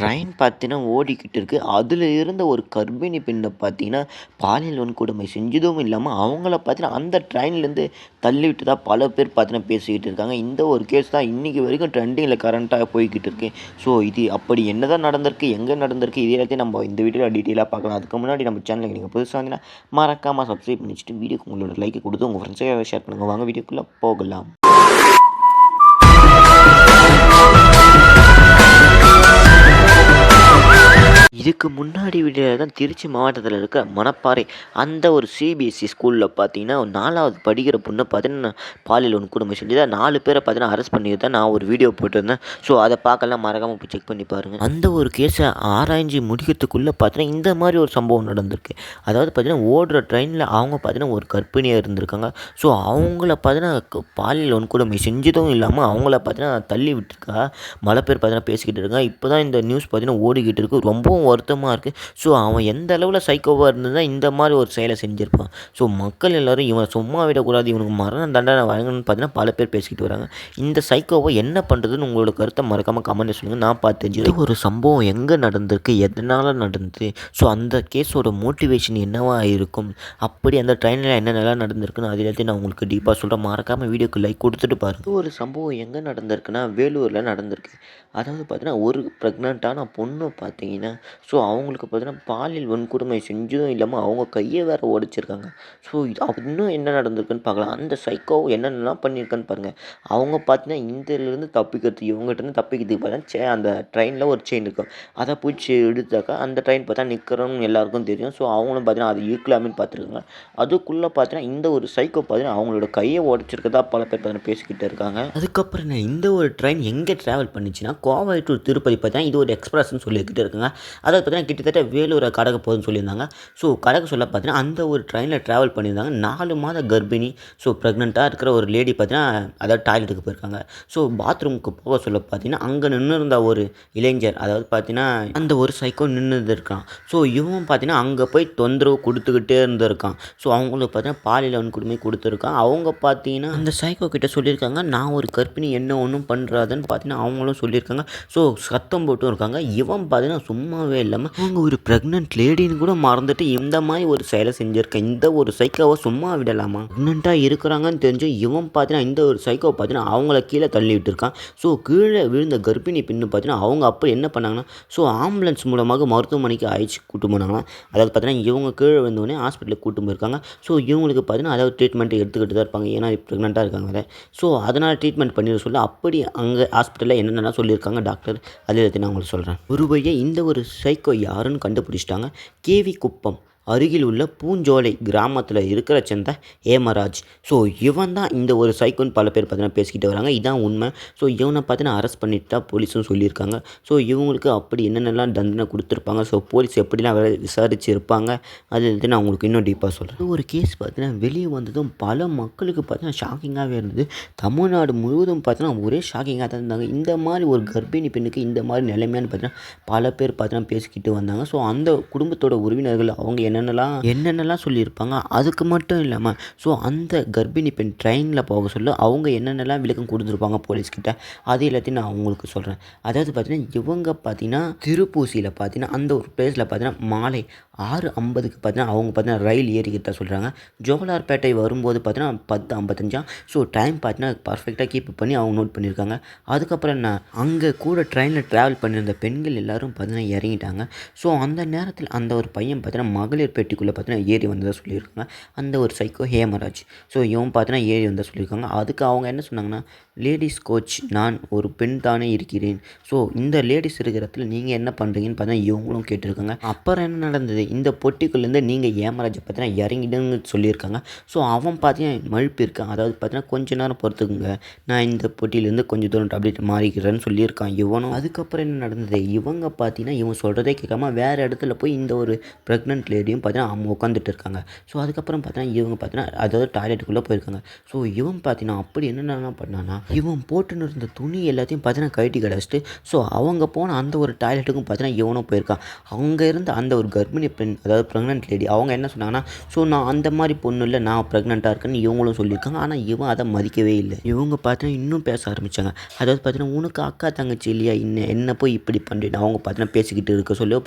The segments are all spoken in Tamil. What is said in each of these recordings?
ட்ரெயின் பார்த்தீங்கன்னா ஓடிக்கிட்டு இருக்குது அதில் இருந்த ஒரு கர்ப்பிணி பெண்ணை பார்த்தீங்கன்னா பாலியல் வன்கொடுமை செஞ்சதும் இல்லாமல் அவங்கள பார்த்தீங்கன்னா அந்த ட்ரெயின்லேருந்து தள்ளிவிட்டு தான் பல பேர் பார்த்தீங்கன்னா பேசிக்கிட்டு இருக்காங்க. இந்த ஒரு கேஸ் தான் இன்றைக்கி வரைக்கும் ட்ரெண்டிங்கில் கரண்ட்டாக போய்கிட்டு இருக்கு ஸோ இது அப்படி என்ன தான் நடந்திருக்கு எங்கே நடந்திருக்கு இது எல்லாத்தையும் நம்ம இந்த வீடியோவில் டீட்டெயிலாக பார்க்கலாம். அதுக்கு முன்னாடி நம்ம சேனலுக்கு நீங்கள் புதுசாக வந்தீங்கன்னா மறக்காமல் சப்ஸ்கிரைப் பண்ணி வச்சுட்டு வீடியோக்கு உங்களோட லைக் கொடுத்து உங்கள் ஃப்ரெண்ட்ஸை ஷேர் பண்ணுங்கள் வாங்க வீடியோக்குள்ளே போகலாம். இதுக்கு முன்னாடி வீடியோவில் தான் திருச்சி மாவட்டத்தில் இருக்க மணப்பாறை அந்த ஒரு சிபிஎஸ்சி ஸ்கூலில் பார்த்தீங்கன்னா நாலாவது படிக்கிற பொண்ணை பார்த்தீங்கன்னா பாலியல் வன்கொடுமை செஞ்சதை நாலு பேரை பார்த்தீங்கன்னா அரெஸ்ட் பண்ணி தான் நான் ஒரு வீடியோ போட்டிருந்தேன். ஸோ அதை பார்க்கலாம் மறக்காமல் போய் செக் பண்ணி பாருங்கள் அந்த ஒரு கேஸை ஆராய்ஞ்சு முடிக்கிறதுக்குள்ளே பார்த்தீங்கன்னா இந்த மாதிரி ஒரு சம்பவம் நடந்திருக்கு. அதாவது பார்த்தீங்கன்னா ஓடுற ட்ரெயினில் அவங்க பார்த்தீங்கன்னா ஒரு கர்ப்பிணியாக இருந்திருக்காங்க. ஸோ அவங்கள பார்த்தீங்கன்னா பாலியல் வன்கொடுமை செஞ்சதும் இல்லாமல் அவங்கள பார்த்தீங்கன்னா தள்ளி விட்டுருக்கா. மழை பேர் பார்த்தீங்கன்னா பேசிக்கிட்டு இருக்காங்க. இப்போ தான் இந்த நியூஸ் பார்த்தீங்கன்னா ஓடிக்கிட்டு இருக்குது ரொம்பவும் வருத்தமாக இருக்குது ஸோ அவன் எந்த அளவில் சைக்கோவாக இருந்ததுனா இந்த மாதிரி ஒரு செயலை செஞ்சுருப்பான். ஸோ மக்கள் எல்லோரும் இவனை சும்மா விடக்கூடாது இவனுக்கு மரண தண்டனை வழங்கணும்னு பார்த்தீங்கன்னா பல பேர் பேசிக்கிட்டு வராங்க. இந்த சைக்கோவை என்ன பண்ணுறதுன்னு உங்களோட கருத்தை மறக்காமல் கமெண்ட் சொல்லுங்கள் நான் பார்த்து தெரிஞ்சு ஒரு சம்பவம் எங்கே நடந்திருக்கு? எதனால் நடந்தது? ஸோ அந்த கேஸோட மோட்டிவேஷன் என்னவாக இருக்கும்? அப்படி அந்த ட்ரெயினில் என்னென்னலாம் நடந்திருக்குன்னு அது எல்லாத்தையும் நான் உங்களுக்கு டீப்பாக சொல்கிறேன் மறக்காமல் வீடியோக்கு லைக் கொடுத்துட்டு பாருங்க. ஒரு சம்பவம் எங்கே நடந்திருக்குன்னா வேலூரில் நடந்திருக்கு. அதாவது பார்த்தீங்கன்னா ஒரு ப்ரெக்னெண்ட்டான பொண்ணு பார்த்தீங்கன்னா ஸோ அவங்களுக்கு பார்த்தீங்கன்னா பாலியல் வன்கொடுமை செஞ்சதும் இல்லாமல் அவங்க கையை வேற உடைச்சிருக்காங்க. ஸோ இது இன்னும் என்ன நடந்திருக்குன்னு பார்க்கலாம். அந்த சைக்கோ என்னென்னலாம் பண்ணியிருக்கான்னு பாருங்கள் அவங்க பார்த்தீங்கன்னா இந்தியிலேருந்து தப்பிக்கிறதுக்கு இவங்ககிட்ட தப்பிக்கிறதுக்கு பார்த்தீங்கன்னா சே அந்த ட்ரெயினில் ஒரு செயின் இருக்கும். அதை பிடிச்சி எடுத்தாக்கா அந்த ட்ரெயின் பார்த்தா நிற்கிறோம்னு எல்லாருக்கும் தெரியும். ஸோ அவங்களும் பார்த்தீங்கன்னா அது ஈர்க்கலாமின்னு பார்த்துருக்காங்க. அதுக்குள்ளே பார்த்தீங்கன்னா இந்த ஒரு சைக்கோ பார்த்தீங்கன்னா அவங்களோட கையை உடச்சிருக்கதா பல பேர் பார்த்தீங்கன்னா பேசிக்கிட்டு இருக்காங்க. அதுக்கப்புறம் என்ன? இந்த ஒரு ட்ரெயின் எங்கே ட்ராவல் பண்ணிச்சுன்னா கோவை டு திருப்பதி பார்த்தீங்கன்னா இது ஒரு எக்ஸ்பிரஸ்ன்னு சொல்லிக்கிட்டு இருக்காங்க. அதாவது பார்த்தீங்கன்னா கிட்டத்தட்ட வேலூரை கடக போகுதுன்னு சொல்லியிருந்தாங்க. ஸோ கடக சொல்ல பார்த்தீங்கன்னா அந்த ஒரு ட்ரெயினில் ட்ராவல் பண்ணியிருந்தாங்க. நாலு மாத கர்ப்பிணி ஸோ ப்ரெக்னெண்ட்டாக இருக்கிற ஒரு லேடி பார்த்தீங்கன்னா அதாவது டாய்லெட்டுக்கு போயிருக்காங்க. ஸோ பாத்ரூமுக்கு போக சொல்ல பார்த்தீங்கன்னா அங்கே நின்று இருந்த ஒரு இளைஞர் அதாவது பார்த்தீங்கன்னா அந்த ஒரு சைக்கோ நின்று இருக்கான் ஸோ இவன் பார்த்தீங்கன்னா அங்கே போய் தொந்தரவு கொடுத்துக்கிட்டே இருந்திருக்கான். ஸோ அவங்களுக்கு பார்த்தீங்கன்னா பாலியல் வன்கொடுமை கொடுத்துருக்கான். அவங்க பார்த்தீங்கன்னா அந்த சைக்கோ கிட்ட சொல்லியிருக்காங்க நான் ஒரு கர்ப்பிணி என்ன ஒன்றும் பண்ணுறாதுன்னு பார்த்தீங்கன்னா அவங்களும் சொல்லியிருக்காங்க. ஸோ சத்தம் போட்டும் இருக்காங்க. இவன் பார்த்தீங்கன்னா சும்மாவே இல்லாமல் அவங்க ஒரு ப்ரெக்னென்ட் லேடின்னு கூட மறந்துட்டு இந்த மாதிரி ஒரு செயலை செஞ்சுருக்கேன் இந்த ஒரு சைக்கோவை சும்மா விடலாமா? ப்ரெக்னெண்ட்டாக இருக்கிறாங்கன்னு தெரிஞ்சு இவன் பார்த்தீங்கன்னா இந்த ஒரு சைக்கோ பார்த்தீங்கன்னா அவங்கள கீழே தள்ளி விட்டுருக்கான். ஸோ கீழே விழுந்த கர்ப்பிணி பெண்ணு பார்த்தீங்கன்னா அவங்க அப்போ என்ன பண்ணாங்கன்னா ஸோ ஆம்புலன்ஸ் மூலமாக மருத்துவமனைக்கு அழைச்சி கூட்டு போனாங்கன்னா அதாவது பார்த்தீங்கன்னா இவங்க கீழே விழுந்தோடனே ஹாஸ்பிட்டலுக்கு கூட்டு போயிருக்காங்க. ஸோ இவங்களுக்கு பார்த்தீங்கன்னா அதாவது ட்ரீட்மெண்ட் எடுத்துக்கிட்டு தான் இருப்பாங்க. ஏன்னா ப்ரெக்னெண்ட்டாக இருக்காங்க ஸோ அதனால் ட்ரீட்மெண்ட் பண்ணிட சொல்ல அப்படி அங்கே ஹாஸ்பிட்டலில் என்னென்னலாம் சொல்லியிருக்காங்க டாக்டர் அதே நான் உங்களுக்கு சொல்கிறேன் ஒரு இந்த ஒரு சைக்கோ யாருன்னு கண்டுபிடிச்சிட்டாங்க. கேவி குப்பம். அருகில் உள்ள பூஞ்சோலை கிராமத்தில் இருக்கிற சேர்ந்த ஏமராஜ் ஸோ இவன் தான் இந்த ஒரு சைக்கோன் பல பேர் பார்த்தீங்கன்னா பேசிக்கிட்டு வராங்க. இதான் உண்மை. ஸோ இவனை பார்த்தீங்கன்னா அரெஸ்ட் பண்ணிட்டு தான் போலீஸும் சொல்லியிருக்காங்க. ஸோ இவங்களுக்கு அப்படி என்னென்னலாம் தண்டனை கொடுத்துருப்பாங்க? ஸோ போலீஸ் எப்படிலாம் வேறு விசாரிச்சு இருப்பாங்க அது வந்து நான் உங்களுக்கு இன்னும் டீப்பாக சொல்கிறேன் ஒரு கேஸ் பார்த்தீங்கன்னா வெளியே வந்ததும் பல மக்களுக்கு பார்த்தீங்கன்னா ஷாக்கிங்காகவே இருந்தது. தமிழ்நாடு முழுவதும் பார்த்தீங்கன்னா ஒரே ஷாக்கிங்காக தான் இருந்தாங்க. இந்த மாதிரி ஒரு கர்ப்பிணி பெண்ணுக்கு இந்த மாதிரி நிலைமையானு பார்த்தீங்கன்னா பல பேர் பார்த்தீங்கன்னா பேசிக்கிட்டு வந்தாங்க. ஸோ அந்த குடும்பத்தோட உறவினர்கள் அவங்க என்னென்னலாம் என்னென்னலாம் சொல்லியிருப்பாங்க அதுக்கு மட்டும் இல்லாமல் ஸோ அந்த கர்ப்பிணி பெண் ட்ரெயினில் போக சொல்ல அவங்க என்னென்னலாம் விளக்கம் கொடுத்துருப்பாங்க போலீஸ்கிட்ட அது எல்லாத்தையும் நான் அவங்களுக்கு சொல்கிறேன் அதாவது பார்த்தீங்கன்னா இவங்க பார்த்தீங்கன்னா திருப்பூசியில் பார்த்தீங்கன்னா அந்த ஒரு பிளேஸில் பார்த்தீங்கன்னா மாலை ஆறு ஐம்பதுக்கு பார்த்தீங்கன்னா அவங்க பார்த்தீங்கன்னா ரயில் ஏறிக்கிட்ட சொல்கிறாங்க ஜோலார்பேட்டை வரும்போது பார்த்தீங்கன்னா பத்து ஐம்பத்தஞ்சா ஸோ டைம் பார்த்தீங்கன்னா பர்ஃபெக்டாக கீப் பண்ணி அவங்க நோட் பண்ணியிருக்காங்க. அதுக்கப்புறம் என்ன அங்கே கூட ட்ரெயினில் ட்ராவல் பண்ணியிருந்த பெண்கள் எல்லோரும் பார்த்தீங்கன்னா இறங்கிட்டாங்க. ஸோ அந்த நேரத்தில் அந்த ஒரு பையன் பார்த்தீங்கன்னா மகளிர் பெட்டிக்குள்ளே பார்த்தீங்கன்னா ஏறி வந்ததாக சொல்லியிருக்காங்க. அந்த ஒரு சைக்கோ ஹேமராஜ். ஸோ இவன் பார்த்தீங்கன்னா ஏறி வந்ததாக சொல்லியிருக்காங்க. அதுக்கு அவங்க என்ன சொன்னாங்கன்னா லேடிஸ் கோச் நான் ஒரு பெண் தானே இருக்கிறேன். ஸோ இந்த லேடிஸ் இருக்கிற இடத்துல நீங்கள் என்ன பண்ணுறீங்கன்னு பார்த்தீங்கன்னா இவங்களும் கேட்டிருக்காங்க. அப்புறம் என்ன நடந்தது? இந்த பொட்டிக்குள்ளேருந்து நீங்கள் ஏமராஜை பார்த்தீங்கன்னா இறங்கிடுன்னு சொல்லியிருக்காங்க. ஸோ அவன் பார்த்தீங்கன்னா மழுப்பு இருக்கான். அதாவது பார்த்தீங்கன்னா கொஞ்ச நேரம் பொறுத்துக்குங்க. நான் இந்த பொட்டியிலேருந்து கொஞ்சம் தூரம் டப்ளேட் மாறிக்கிறேன்னு சொல்லியிருக்கான் இவனும். அதுக்கப்புறம் என்ன நடந்தது? இவங்க பார்த்தீங்கன்னா இவன் சொல்கிறதே கேட்காம வேறு இடத்துல போய் இந்த ஒரு ப்ரெக்னென்ட் லேடி லேடியும் பார்த்தீங்கன்னா அவங்க உட்காந்துட்டு இருக்காங்க. ஸோ அதுக்கப்புறம் பார்த்தீங்கன்னா இவங்க பார்த்தீங்கன்னா அதாவது டாய்லெட்டுக்குள்ளே போயிருக்காங்க. ஸோ இவன் பார்த்தீங்கன்னா அப்படி என்னென்ன பண்ணான்னா இவன் போட்டுன்னு இருந்த துணி எல்லாத்தையும் பார்த்தீங்கன்னா கழட்டி கிடச்சிட்டு ஸோ அவங்க போன அந்த ஒரு டாய்லெட்டுக்கும் பார்த்தீங்கன்னா இவனும் போயிருக்கான். அங்கே இருந்த அந்த ஒரு கர்ப்பிணி பெண் அதாவது ப்ரெக்னென்ட் லேடி அவங்க என்ன சொன்னாங்கன்னா ஸோ நான் அந்த மாதிரி பொண்ணு இல்லை நான் ப்ரெக்னெண்ட்டாக இருக்கேன்னு இவங்களும் சொல்லியிருக்காங்க. ஆனால் இவன் அதை மதிக்கவே இல்லை. இவங்க பார்த்தீங்கன்னா இன்னும் பேச ஆரம்பித்தாங்க அதாவது பார்த்தீங்கன்னா உனக்கு அக்கா தங்கச்சி இல்லையா? என்ன என்ன போய் இப்படி பண்ணுறேன் அவங்க பார்த்தீங்கன்னா பேசிக்கிட்டு இருக்க சொல்லி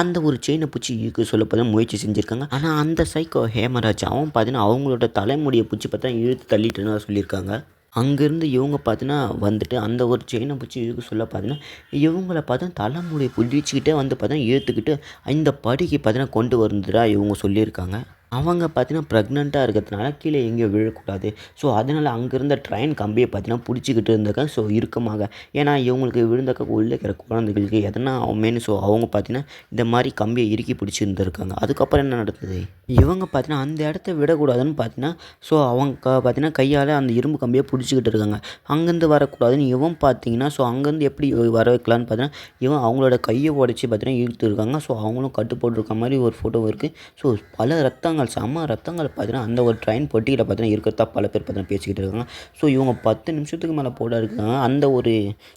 அந்த ஒரு செயினை பிடிச்சி இழுக்க சொல்ல பார்த்தீங்கன்னா முயற்சி செஞ்சுருக்காங்க. ஆனால் அந்த சைக்கோ ஹேமராஜ் அவன் பார்த்தீங்கன்னா அவங்களோட தலைமுடியை பிடிச்சி பார்த்தா இழுத்து தள்ளிட்டுன்னு சொல்லியிருக்காங்க. அங்கேருந்து இவங்க பார்த்தீங்கன்னா வந்துட்டு அந்த ஒரு செயினை பிடிச்சி இழுக்க சொல்ல பார்த்தீங்கன்னா இவங்கள பார்த்தா தலைமுடியை பிடிச்சிக்கிட்டே வந்து பார்த்தீங்கன்னா இழுத்துக்கிட்டு இந்த படிக்கு பார்த்தீங்கன்னா கொண்டு வந்துடா இவங்க சொல்லியிருக்காங்க. அவங்க பார்த்தீங்கன்னா ப்ரெக்னெண்ட்டாக இருக்கிறதுனால கீழே எங்கேயும் விழக்கூடாது. ஸோ அதனால் அங்கேருந்த ட்ரெயின் கம்பியை பார்த்தீங்கன்னா பிடிச்சிக்கிட்டு இருந்தாக்க ஸோ இறுக்கமாக. ஏன்னா இவங்களுக்கு விழுந்தக்க உள்ளே இருக்கிற குழந்தைகளுக்கு எதனா ஆகுமேனு ஸோ அவங்க பார்த்தீங்கன்னா இந்த மாதிரி கம்பியை இறுக்கி பிடிச்சிருந்துருக்காங்க. அதுக்கப்புறம் என்ன நடந்தது? இவங்க பார்த்தீங்கன்னா அந்த இடத்த விடக்கூடாதுன்னு பார்த்தீங்கன்னா ஸோ அவங்க பார்த்தீங்கன்னா கையால் அந்த இரும்பு கம்பியை பிடிச்சிக்கிட்டு இருக்காங்க. அங்கேருந்து வரக்கூடாதுன்னு இவன் பார்த்தீங்கன்னா ஸோ அங்கேருந்து எப்படி வர வைக்கலான்னு பார்த்தீங்கன்னா இவன் அவங்களோட கையை உடச்சி பார்த்தீங்கன்னா இழுத்துருக்காங்க ஸோ அவங்களும் கட்டு போட்டிருக்க மாதிரி ஒரு ஃபோட்டோ இருக்குது ஸோ பல ரத்தங்கள் செம்ம ரத்தங்கள் பார்த்தீங்கன்னா அந்த ஒரு ட்ரெயின் பொட்டியில் பார்த்தீங்கன்னா இருக்கிறதா பல பேர் பார்த்தீங்கன்னா பேசிக்கிட்டு இருக்காங்க. ஸோ இவங்க பத்து நிமிஷத்துக்கு மேலே போட இருக்காங்க. அந்த ஒரு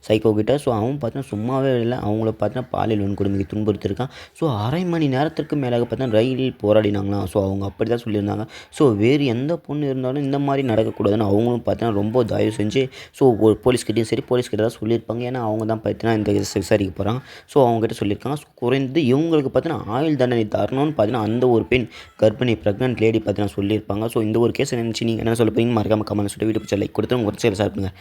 சைக்கோ கிட்ட ஸோ அவன் பார்த்தீங்கன்னா சும்மாவே இல்லை. அவங்கள பார்த்தீங்கன்னா பாலியல் வன்கொடுமைக்கு துன்புறுத்திருக்கான் ஸோ அரை மணி நேரத்திற்கு மேலே பார்த்தீங்கன்னா ரயிலில் போராடினாங்களாம். ஸோ அவங்க அப்படி தான் சொல்லியிருந்தாங்க. ஸோ வேறு எந்த பொண்ணு இருந்தாலும் இந்த மாதிரி நடக்கக்கூடாதுன்னு அவங்களும் பார்த்தீங்கன்னா ரொம்ப தயவு செஞ்சு ஸோ ஒரு போலீஸ்கிட்டையும் சரி போலீஸ்கிட்ட தான் சொல்லியிருப்பாங்க. ஏன்னா அவங்க தான் பார்த்தீங்கன்னா இந்த விசாரிக்க போகிறாங்க ஸோ அவங்ககிட்ட சொல்லியிருக்காங்க. ஸோ இவங்களுக்கு பார்த்தீங்கன்னா ஆயுள் தண்டனை தரணும்னு பார்த்தீங்கன்னா அந்த ஒரு பெண் கர்ப்பிணி ப்ரெக்னென்ட் லேடி பார்த்தீங்கன்னா சொல்லியிருப்பாங்க. ஸோ இந்த ஒரு கேஸ் நினச்சி நீங்கள் என்ன சொல்ல போறீங்க மறக்காம கமெண்ட் சொல்லிட்டு வீடியோ பிடிச்ச லைக் கொடுத்து உங்கள் சேலை சாப்பிடுங்க